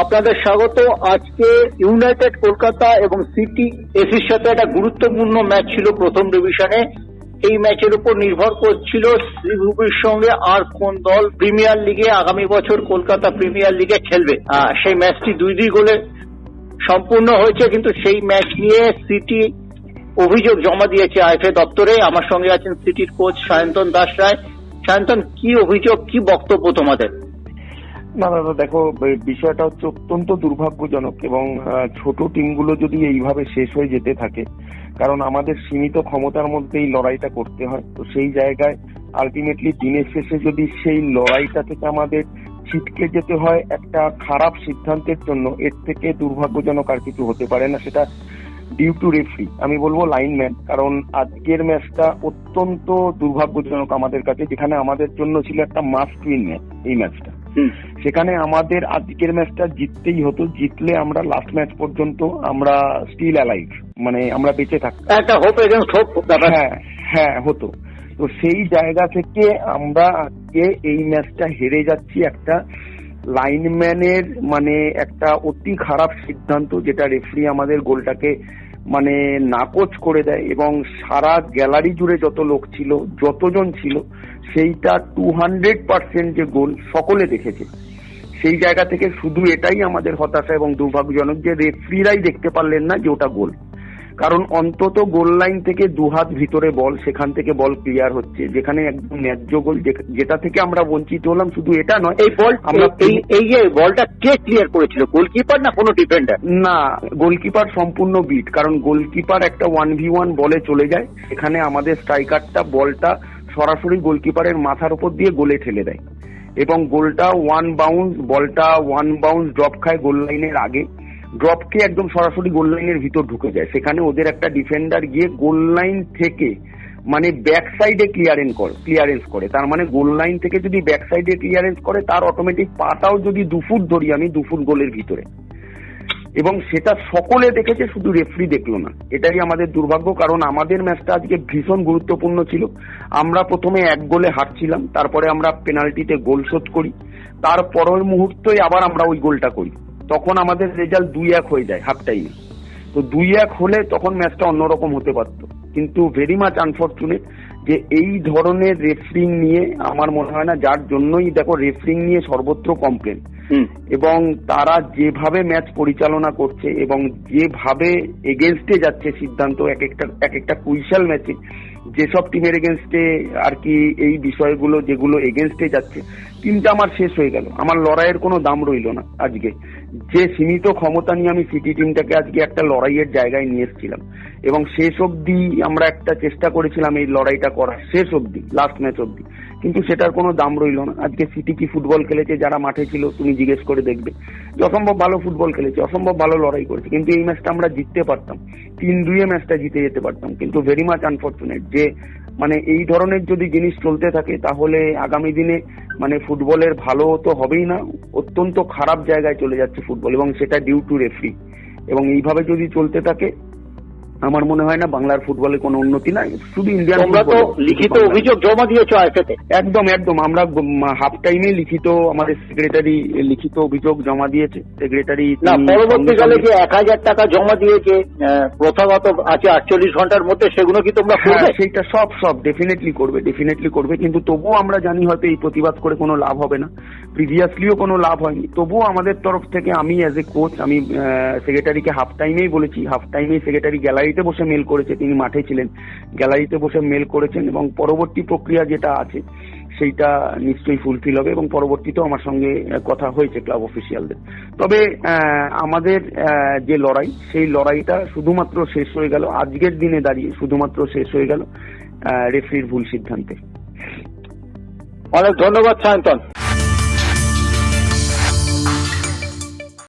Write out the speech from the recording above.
আপনাদের স্বাগত। আজকে ইউনাইটেড কলকাতা এবং সিটি এসির সাথে একটা গুরুত্বপূর্ণ ম্যাচ ছিল প্রথম ডিভিশনে। এই ম্যাচের উপর নির্ভর করছিল শ্রীভূমির সঙ্গে আর কোন দল প্রিমিয়ার লিগে আগামী বছর কলকাতা প্রিমিয়ার লিগে খেলবে। সেই ম্যাচটি দুই দুই গোলে সম্পূর্ণ হয়েছে, কিন্তু সেই ম্যাচ নিয়ে সিটি অভিযোগ জমা দিয়েছে আইফএ দপ্তরে। আমার সঙ্গে আছেন সিটির কোচ সায়ন্তন দাস রায়। সায়ন্তন, কি অভিযোগ, কি বক্তব্য তোমাদের? না দাদা দেখো বিষয়টা হচ্ছে অত্যন্ত দুর্ভাগ্যজনক এবং ছোট টিমগুলো যদি এইভাবে শেষ হয়ে যেতে থাকে, কারণ আমাদের সীমিত ক্ষমতার মধ্যে এই লড়াইটা করতে হয়, তো সেই জায়গায় আলটিমেটলি দিনের শেষে যদি সেই লড়াইটা থেকে আমাদের ছিটকে যেতে হয় একটা খারাপ সিদ্ধান্তের জন্য, এর থেকে দুর্ভাগ্যজনক আর কিছু হতে পারে না, সেটা ডিউ টু রেফারি আমি বলব লাইনম্যান কারণ আজকের ম্যাচটা অত্যন্ত দুর্ভাগ্যজনক আমাদের কাছে, যেখানে আমাদের জন্য ছিল একটা মাস্ট উইন ম্যাচ এই ম্যাচটা সেখানে আমাদের আজকের ম্যাচটা জিততেই হতো জিতলে আমরা লাস্ট ম্যাচ পর্যন্ত আমরা স্টিল অ্যালাইভ মানে আমরা বেঁচে থাকতাম। একটা হোপ এগেন্স্ট হোপ হ্যাঁ হ্যাঁ হতো। তো সেই জায়গা থেকে আমরা আজকে এই ম্যাচটা হেরে যাচ্ছি একটা লাইনম্যানের মানে একটা অতি খারাপ সিদ্ধান্ত যেটা রেফারি আমাদের গোলটাকে মানে নাকচ করে দেয় এবং সারা গ্যালারি জুড়ে যত লোক ছিল, যতজন ছিল, সেইটা টু হান্ড্রেড পার্সেন্ট যে গোল সকলে দেখেছে। সেই জায়গা থেকে শুধু এটাই আমাদের হতাশা এবং দুর্ভাগ্যজনক যে রেফ্রিরাই দেখতে পারলেন না যে ওটা গোল। কারণ অন্তত গোল লাইন থেকে দু হাত ভিতরে বল সেখান থেকে বল ক্লিয়ার হচ্ছে যেখানে একদম ন্যায্য গোল যেটা থেকে আমরা বঞ্চিত হলাম শুধু এটা নয় এই বল আমরা এই এই যে বলটা কে ক্লিয়ার করেছিল? গোলকিপার না কোনো ডিফেন্ডার না গোলকিপার সম্পূর্ণ বিট কারণ গোলকিপার একটা ওয়ান ভি ওয়ান বলে চলে যায় এখানে আমাদের স্ট্রাইকারটা বলটা সরাসরি গোলকিপারের মাথার উপর দিয়ে গোলে ঠেলে দেয়। এবং গোলটা ওয়ান বাউন্স বলটা ওয়ান বাউন্স ড্রপ খায় গোল লাইনের আগে। ড্রপকে একদম সরাসরি গোল লাইনের ভিতর ঢুকে যায়। সেখানে ওদের একটা ডিফেন্ডার গিয়ে গোল লাইন থেকে মানে ব্যাক সাইডে ক্লিয়ারেন্স করে ক্লিয়ারেন্স করে। তার মানে গোল লাইন থেকে যদি ব্যাক সাইডে ক্লিয়ারেন্স করে, তার অটোমেটিক পাটাও যদি দু ফুট ধরি আমি, দু ফুট গোলের ভিতরে। এবং সেটা সকলে দেখেছে, শুধু রেফারি দেখল না। এটাই আমাদের দুর্ভাগ্য, কারণ আমাদের ম্যাচটা আজকে ভীষণ গুরুত্বপূর্ণ ছিল। আমরা প্রথমে এক গোলে হারছিলাম, তারপরে আমরা পেনাল্টিতে গোল শোধ করি। তারপরের মুহূর্তেই আবার আমরা ওই গোলটা করি। তখন আমাদের রেজাল্ট দুই এক হয়ে যায় হাফ টাইমে তো দুই এক হলে তখন ম্যাচটা অন্যরকম হতে পারত। কিন্তু ভেরি মাচ আনফর্চুনেট যে এই ধরনের রেফরিং নিয়ে আমার মনে হয় না যার জন্যই দেখো রেফরিং নিয়ে সর্বত্র কমপ্লেন এবং তারা যেভাবে ম্যাচ পরিচালনা করছে এবং যেভাবে এগেনস্টে যাচ্ছে সিদ্ধান্ত এক একটা এক একটা কুইশাল ম্যাচে যেসব টিমের এগেনস্টে আর কি এই বিষয়গুলো যেগুলো এগেনস্টে যাচ্ছে টিমটা আমার শেষ হয়ে গেল। আমার লড়াইয়ের কোনো দাম রইল না আজকে। যে সীমিত ক্ষমতা নিয়ে আমি সিটি টিমটাকে আজকে একটা লড়াইয়ের জায়গায় নিয়ে এসেছিলাম, এবং শেষ অবধি আমরা একটা চেষ্টা করেছিলাম এই লড়াইটা করার, শেষ অবধি লাস্ট ম্যাচ অবধি। কিন্তু সেটার কোনো দাম রইল না। আজকে সিটি কি ফুটবল খেলেছে, যারা মাঠে ছিল, তুমি জিজ্ঞেস করে দেখবে। যে অসম্ভব ভালো ফুটবল খেলেছে, অসম্ভব ভালো লড়াই করেছে, কিন্তু এই ম্যাচটা আমরা জিততে পারতাম। তিন দুইয়ে ম্যাচটা জিতে যেতে পারতাম, কিন্তু ভেরি মাচ আনফর্চুনেট যে মানে এই ধরনের যদি জিনিস চলতে থাকে, তাহলে আগামী দিনে মানে ফুটবলের ভালো তো হবেই না, অত্যন্ত খারাপ জায়গায় চলে যাচ্ছে ফুটবল, এবং সেটা ডিউ টু রেফারি এবং এইভাবে যদি চলতে থাকে আমার মনে হয় না বাংলার ফুটবলে কোনো উন্নতি নাই শুধু ইন্ডিয়ান তোমরা তো লিখিত অভিযোগ জমা দিয়েছ একদম একদম। আমরা হাফ টাইমে লিখিত আমাদের সেক্রেটারি লিখিত অভিযোগ জমা দিয়েছে। সেক্রেটারি না পরবর্তীকালে যে এক হাজার টাকা জমা দিয়েছে প্রথাগত আছে আটচল্লিশ ঘণ্টার মধ্যে সেগুলো কি তোমরা হ্যাঁ করবে? সেইটা সব সব ডেফিনেটলি করবে ডেফিনেটলি করবে। কিন্তু তবুও আমরা জানি হয়তো এই প্রতিবাদ করে কোনো লাভ হবে না। প্রিভিয়াসলিও কোনো লাভ হয়নি। তবুও আমাদের তরফ থেকে আমি অ্যাজ এ কোচ আমি সেক্রেটারিকে হাফ টাইমেই বলেছি। হাফ টাইমেই সেক্রেটারি গ্যালারিতে বসে মেল করেছে, তিনি মাঠে ছিলেন। গ্যালারিতে বসে মেল করেছেন এবং পরবর্তী প্রক্রিয়া যেটা আছে, সেইটা নিশ্চয়ই ফুলফিল হবে এবং পরবর্তীতেও আমার সঙ্গে কথা হয়েছে ক্লাব অফিসিয়ালদের তবে আমাদের যে লড়াই, সেই লড়াইটা শুধুমাত্র শেষ হয়ে গেল। আজকের দিনে দাঁড়িয়ে শুধুমাত্র শেষ হয়ে গেল রেফরির ভুল সিদ্ধান্তে। অনেক ধন্যবাদ, সায়ন্তন।